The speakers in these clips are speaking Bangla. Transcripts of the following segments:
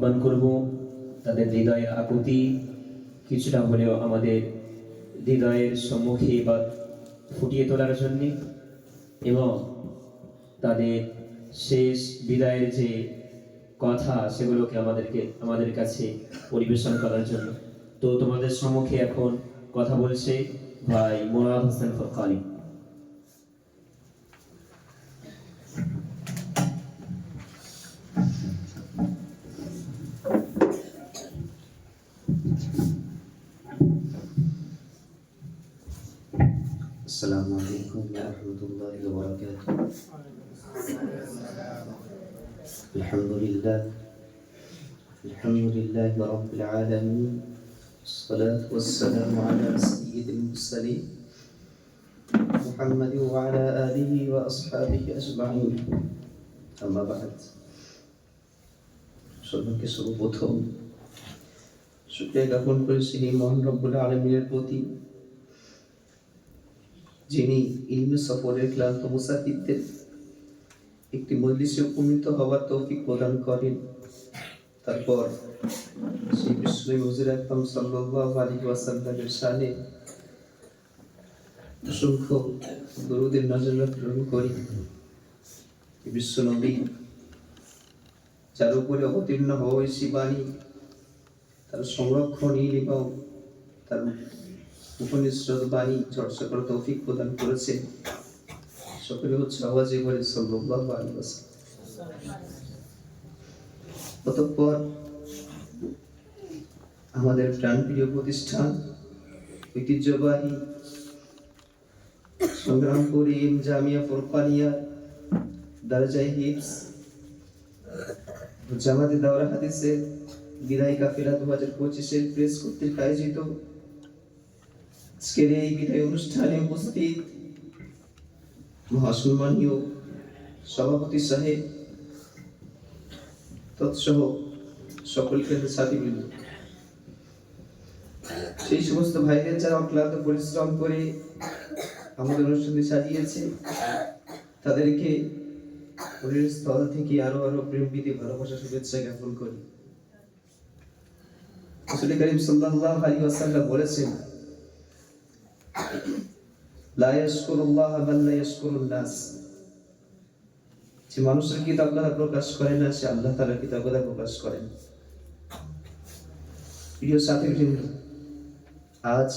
আহ্বান করব। তাদের হৃদয়ের আকুতি, কিছুটা হলেও আমাদের হৃদয়ের সম্মুখে বা ফুটিয়ে তোলার জন্যে এবং তাদের শেষ বিদায়ের যে কথা, সেগুলোকে আমাদেরকে, আমাদের কাছে পরিবেশন করার জন্য। তো তোমাদের সম্মুখে এখন কথা বলছে ভাই মোরাদ হোসেন ফরকানি السلام عليكم ورحمة الله وبركاته الحمد لله الحمد لله رب العالمين الصلاة والسلام على سيد المرسلين محمد وعلى آله وأصحابه أجمعين أما بعد সর্বকে সর্বপ্রথম শুক্রিয়া জ্ঞাপন করেছি এই মহান রব্বুল আলমিনের প্রতি যিনি ইলমে সফরের ক্লান্ত মুসাফিরদের একটি মজলিসে উপনীত হওয়ার তৌফিক প্রদান করেন। তারপর সেই বিশ্বনবী হুজুর আকরাম সাল্লাল্লাহু আলাইহি ওয়াসাল্লামের অসংখ্য দরুদের নজর গ্রহণ করি। বিশ্বনবী, যার উপরে অবতীর্ণ হওয়া বাণী তার সংরক্ষণ এবং তার উপনিষদ বাণী চর্চা করার তৌফিক প্রদান করেছেন। সকলে হচ্ছে আওয়াজে করে সাল্লাল্লাহু অতঃপর আমাদের প্রাণপ্রিয় প্রতিষ্ঠান ঐতিহ্যবাহী সংগ্রামপুরী এম জামিয়া ফুরকানিয়া দারজাই হিপস জামাতে দাওরা হাদিসের বিদায় কাফেলা দু হাজার পঁচিশের প্রেস কর্তৃক আয়োজিত আজকের এই বিদায় অনুষ্ঠানে উপস্থিত মহাসম্মানীয় সভাপতি সাহেব, তৎসহ সকল কেন্দ্রের ছাত্রীবৃন্দ সেই সমস্ত ভাইদের যারা অক্লান্ত পরিশ্রম করে আমাদের অনুষ্ঠানটি সাজিয়েছে, তাদেরকে মনের স্থল থেকে আরও আরও প্রেম প্রীতি ভালোবাসা, শুভেচ্ছা জ্ঞাপন করি। রাসূল করিম সাল্লাল্লাহু আলাইহি ওয়াসাল্লাম বলেছেন লা ইয়াশকুরুল্লাহ মান লা নাস যে মানুষের কৃতজ্ঞতা প্রকাশ করে না, সে আল্লাহ তাআলার কৃতজ্ঞতা প্রকাশ করেন। প্রিয় সাথী বৃন্দ আজ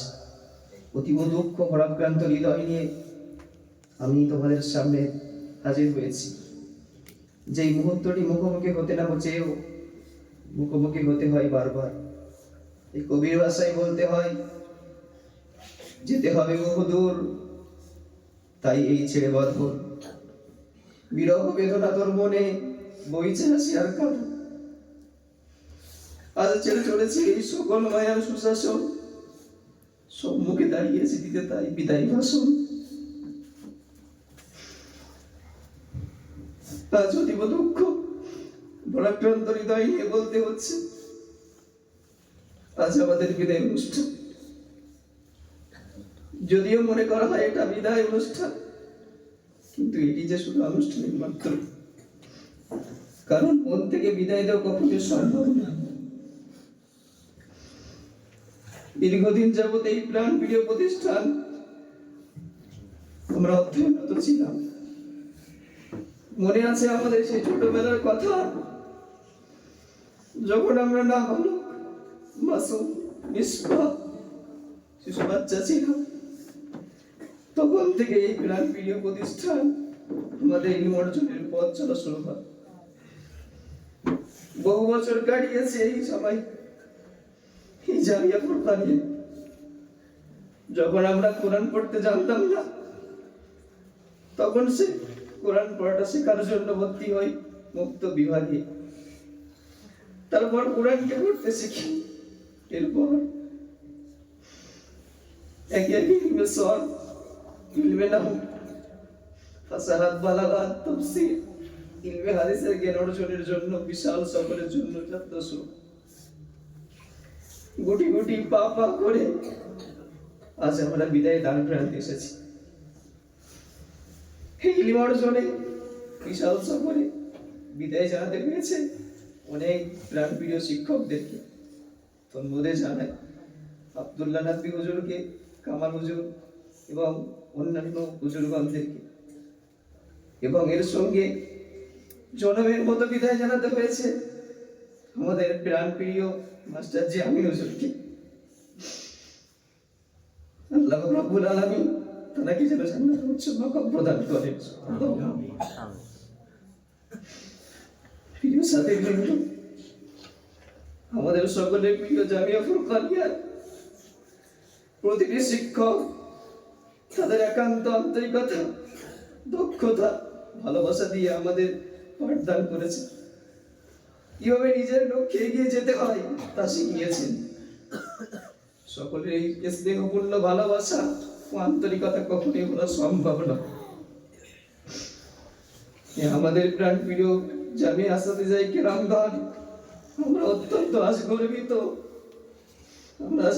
অতীব দুঃখ, ভরাক্রান্ত হৃদয় নিয়ে আমি তোমাদের সামনে হাজির হয়েছি। যেই মুহূর্তটি মুখোমুখি হতে না চেয়েও মুখোমুখি হতে হয় বারবার। এই কবির ভাষায় বলতে হয়, যেতে হবে বহুদূর তাই এই ছেড়ে বাঁধন বিরহ বেদনা তোর মনে বইছে হাসি আর কারণ আজ ছেড়ে চলেছে এই সকল মায়ার সুশাসন। সম্মুখে দাঁড়িয়েছে দিতে তাই বিদায় ভাষণ। আজ অতীব দুঃখ ভরাক্রান্ত হৃদয় নিয়ে বলতে হচ্ছে। আজ আমাদের বিদায় অনুষ্ঠান। যদিও মনে করা হয় এটা বিদায় অনুষ্ঠান, কিন্তু এটি যে শুধু আনুষ্ঠানিক মাত্র। কারণ মন থেকে বিদায় দেওয়া কখনো সম্ভব না। দীর্ঘদিন যাবত এই প্রাণ প্রিয় প্রতিষ্ঠান আমরা অধ্যয়নত ছিলাম। মনে আছে আমাদের সেই ছোটবেলার কথা? যখন আমরা না হলো মাসুম, নিষ্পাপ, শিশু বাচ্চা ছিলাম তখন থেকে এই প্রাণ প্রিয় প্রতিষ্ঠান আমাদের এই অর্জনের পথ চলা শুরু হয়। বহু বছর কাটিয়েছে এই সময়। এই জামিয়া ফুরকানে যখন আমরা কোরআন পড়তে জানতাম না, তখন সে কোরআন পড়াটা শেখার জন্য ভর্তি হই মুক্ত বিভাগে। তারপর কোরআনকে পড়তে শিখি। এরপর একে একে সর ইলমে ইলমে হাদিসের জ্ঞান অর্জনের জন্য বিশাল সফরের জন্য গুটি গুটি করে আজ আমরা বিদায় দান প্রান্তে এসেছি ইলিম অর্জনে বিশাল সফরে বিদায় জানাতে পেরেছে অনেক শিক্ষকদেরকে তন্মধ্যে জানাই আবদুল্লাহ নাবি হুজুরকে কামাল হুজুর এবং অন্যান্য হুজুরগণদেরকে এবং এর সঙ্গে জনমের মতো বিদায় জানাতে হয়েছে আমাদের প্রাণ প্রিয় মাস্টার জি আমি হুজুরকে আল্লাহ রব্বুল আলামিন তাকে যেন জান্নাতুল উচ্চ মাকাম প্রদান করেন। প্রিয় সাথী বৃন্দ আমাদের সকলের প্রিয় জামিয়া ফুরকানিয়া প্রতিটি শিক্ষক তাদের একান্ত আন্তরিকতা, দক্ষতা, ভালোবাসা দিয়ে আমাদের পাঠদান করেছে। কীভাবে নিজের লক্ষ্যে এগিয়ে যেতে হয় তা শিখিয়েছেন। সকলের এই স্নেহপূর্ণ ভালোবাসা ও আন্তরিকতা কখনোই হলো সম্ভব এ আমাদের প্রাণ প্রিয় জামি আসাতে যাই কেরামগণ আমরা অত্যন্ত আজ গর্বিত। আমরা আজ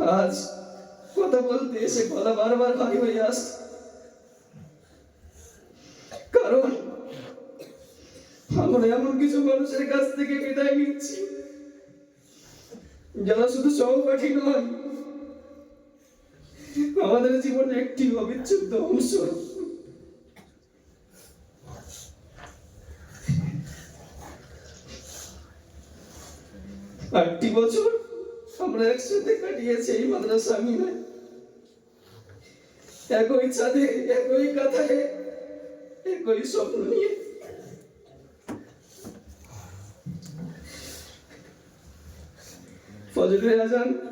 আজ কথা বলতে এসে গলা বারবার ভারী হয়ে আসছে। কারণ আমরা এমন কিছু মানুষের কাছ থেকে বিদায় নিচ্ছি, যারা শুধু সহপাঠী নয়, আমাদের জীবনের একটি অবিচ্ছেদ্য অংশ। আটটি বছর আমরা একসাথে কাটিয়েছি, এই মাদ্রাসা মিলে একই ছাদে, একই কাঁথায় একই স্বপ্ন নিয়ে। ফজরের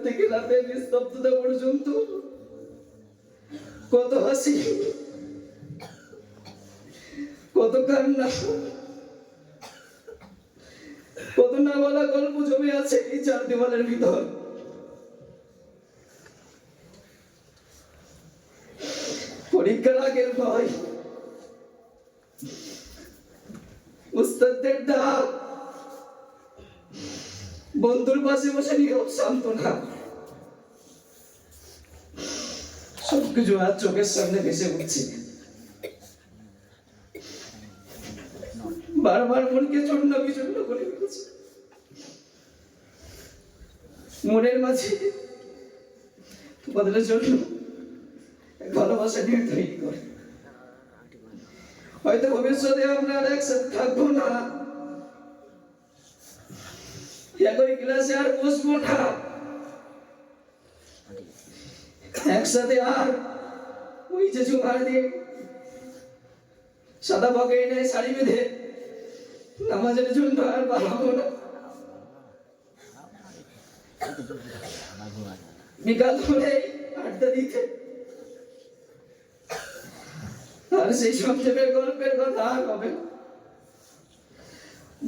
থেকে রাতের নিস্তব্ধতা পর্যন্ত কত হাসি, কত কান্না, কত না বলা গল্প জমে আছে এই চার দেওয়ালের ভিতর। উস্তাদদের ডাক বন্ধুর পাশে বসে নীরব সান্ত্বনা। সবকিছু আজ চোখের সামনে ভেসে উঠছে বারবার মনকে চূর্ণ বিচূর্ণ করে ফেলেছে। মনের মাঝে তোমাদের জন্য ভালোবাসা নিয়ে তৈরি করে। হয়তো ভবিষ্যতে আমরা আর একসাথে থাকব না একই ক্লাসে আর বসবো না একসাথে আর ওই যে জুমার দিয়ে সাদা বকে নেয় শাড়ি বেঁধে নামাজের জন্য আর বাড়াবো না বিকাল হলে আড্ডা দিতে আর সেই গল্পের কথা আর হবে।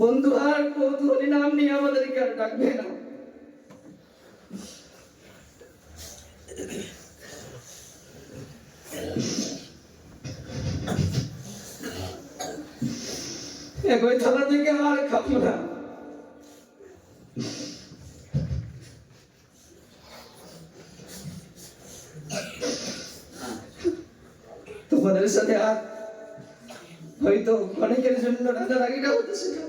বন্ধু, আর কৌতূহলী নাম নিয়ে আমাদেরকে আর ডাকবে না একই থালা থেকে আর খাব না তোমাদের সাথে আর হয়তো অনেকের জন্য রাগারাগিটা হতেছে না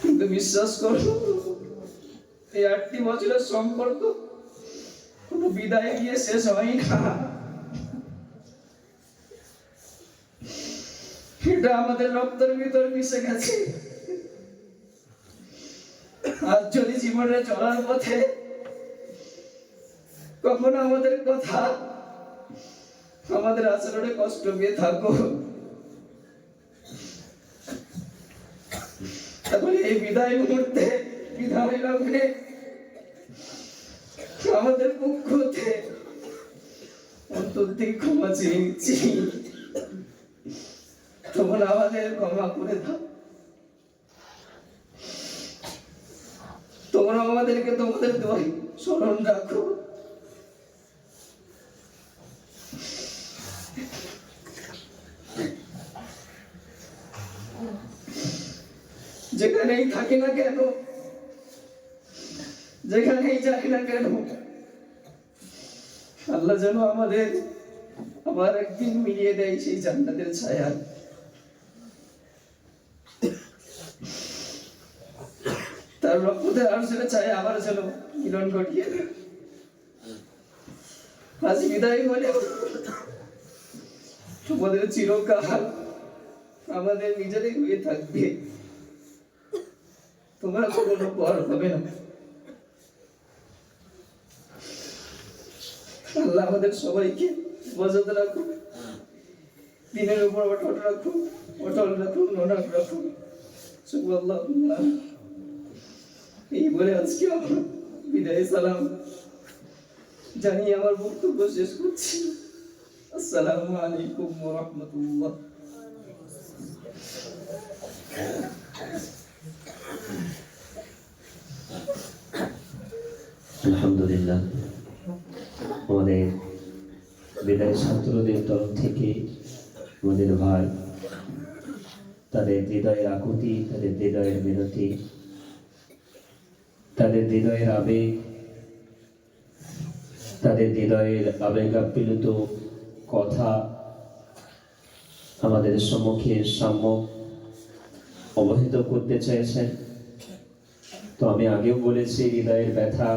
কিন্তু বিশ্বাস করো, এই আটটি বছরের সম্পর্ক কোনো বিদায় গিয়ে শেষ হয় না এটা আমাদের রক্তের ভিতর মিশে গেছে। আর যদি জীবনে চলার পথে কখনো আমাদের কথা আমাদের আচরণে কষ্ট পেয়ে থাকো এই বিদায় মুহূর্তে, বিদায় লগ্নে আমাদের পক্ষ থেকে অন্তর থেকে ক্ষমা চেয়ে নিচ্ছি। তোমরা আমাদের ক্ষমা করে দাও। তোমরা আমাদেরকে তোমাদের দোয়াই স্মরণ রাখো। যেখানেই থাকি না কেন, যেখানেই যাই না কেন, আল্লাহ যেন আমাদের আবার একদিন মিলিয়ে দেয় সেই জান্নাতের ছায়া। তোমাদের চিরকাল আমাদের নিজেদের হয়ে থাকবে। পর হবে না। আল্লাহ আমাদের সবাইকে বজাতে রাখুন দিনের উপর অটল রাখুন অটল রাখুন অনাক রাখুন সুবহানাল্লাহ এই বলে আজকে আমার বিদায়, সালাম। জানি আমার বক্তব্য শেষ করছি। আসসালামু আলাইকুম রাহমাতুল্লাহ আলহামদুলিল্লাহ। আমাদের বিদায় ছাত্রদের তরফ থেকে আমাদের ভাই, তাদের হৃদয়ের আকুতি, তাদের হৃদয়ের মিনতি তাদের হৃদয়ের আবেগ, তাদের হৃদয়ের আবেগ আপ্লুত কথা আমাদের সম্মুখে সাম্য অবহিত করতে চেয়েছেন। তো আমি আগেও বলেছি, হৃদয়ের ব্যথা,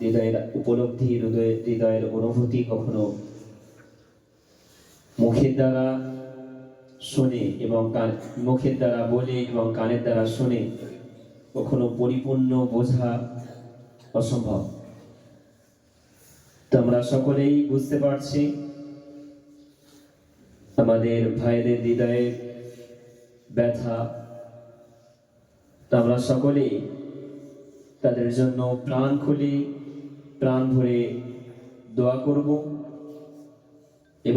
হৃদয়ের উপলব্ধি হৃদয়ের হৃদয়ের অনুভূতি কখনো মুখের দ্বারা শুনে এবং কান, মুখের দ্বারা বলে এবং কানের দ্বারা শুনে কখনো পরিপূর্ণ বোঝা অসম্ভব। তো আমরা সকলেই বুঝতে পারছি আমাদের ভাইদের হৃদয়ের ব্যথা। আমরা সকলেই তাদের জন্য প্রাণ খুলে প্রাণ ভরে দোয়া করব।